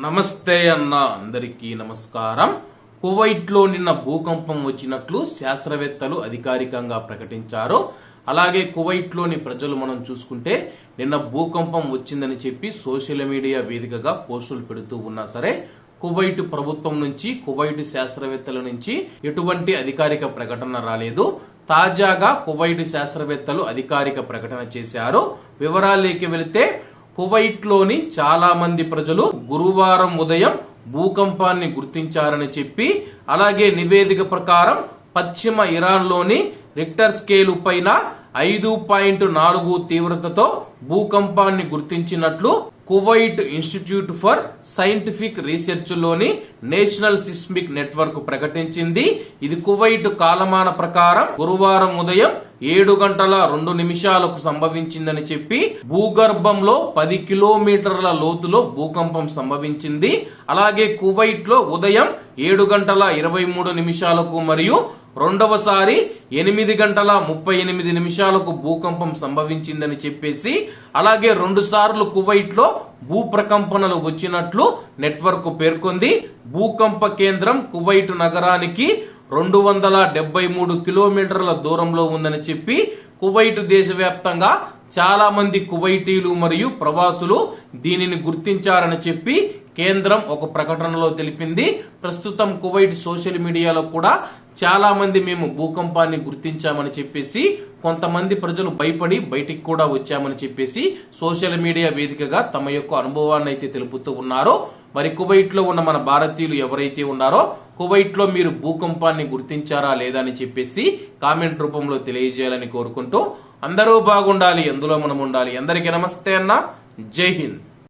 నమస్తే అన్న అందరికీ నమస్కారం. కువైట్లో నిన్న భూకంపం వచ్చినట్లు శాస్త్రవేత్తలు అధికారికంగా ప్రకటించారు. అలాగే కువైట్లోని ప్రజలు మనం చూసుకుంటే నిన్న భూకంపం వచ్చిందని చెప్పి సోషల్ మీడియా వేదికగా పోస్టులు పెడుతూ ఉన్నా సరే కువైట్ ప్రభుత్వం నుంచి కువైట్ శాస్త్రవేత్తల నుంచి ఎటువంటి అధికారిక ప్రకటన రాలేదు. తాజాగా కువైట్ శాస్త్రవేత్తలు అధికారిక ప్రకటన చేశారు. వివరాలేకి వెళితే కువైట్లోని చాలామంది చాలా మంది ప్రజలు గురువారం ఉదయం భూకంపాన్ని గుర్తించారని చెప్పి అలాగే నివేదిక ప్రకారం పశ్చిమ ఇరాన్లోని రిక్టర్ స్కేలు పైన ఐదు పాయింట్ నాలుగు తీవ్రతతో భూకంపాన్ని గుర్తించినట్లు కువైట్ ఇన్స్టిట్యూట్ ఫర్ సైంటిఫిక్ రీసెర్చ్లోని నేషనల్ సిస్మిక్ నెట్వర్క్ ప్రకటించింది. ఇది కువైట్ కాలమాన ప్రకారం గురువారం ఉదయం ఏడు గంటల రెండు నిమిషాలకు సంభవించిందని చెప్పి భూగర్భంలో పది కిలోమీటర్ల లోతులో భూకంపం సంభవించింది. అలాగే కువైట్లో ఉదయం ఏడు గంటల ఇరవై మూడు నిమిషాలకు మరియు రెండవసారి ఎనిమిది గంటల ముప్పై ఎనిమిది నిమిషాలకు భూకంపం సంభవించిందని చెప్పేసి అలాగే రెండు సార్లు కువైట్లో భూప్రకంపనలు వచ్చినట్లు నెట్వర్క్ పేర్కొంది. భూకంప కేంద్రం కువైట్ నగరానికి రెండు వందల డెబ్బై మూడు కిలోమీటర్ల దూరంలో ఉందని చెప్పి కువైట్ దేశవ్యాప్తంగా చాలా మంది కువైటీలు మరియు ప్రవాసులు దీనిని గుర్తించారని చెప్పి కేంద్రం ఒక ప్రకటనలో తెలిపింది. ప్రస్తుతం కువైట్ సోషల్ మీడియాలో కూడా చాలా మంది మేము భూకంపాన్ని గుర్తించామని చెప్పేసి కొంతమంది ప్రజలు భయపడి బయటికి కూడా వచ్చామని చెప్పేసి సోషల్ మీడియా వేదికగా తమ యొక్క అనుభవాన్ని అయితే తెలుపుతూ ఉన్నారో. మరి కువైట్లో ఉన్న మన భారతీయులు ఎవరైతే ఉన్నారో కువైట్లో మీరు భూకంపాన్ని గుర్తించారా లేదా అని చెప్పేసి కామెంట్ రూపంలో తెలియజేయాలని కోరుకుంటూ అందరూ బాగుండాలి ఎందులో మనం ఉండాలి. అందరికీ నమస్తే అన్న. జై హింద్.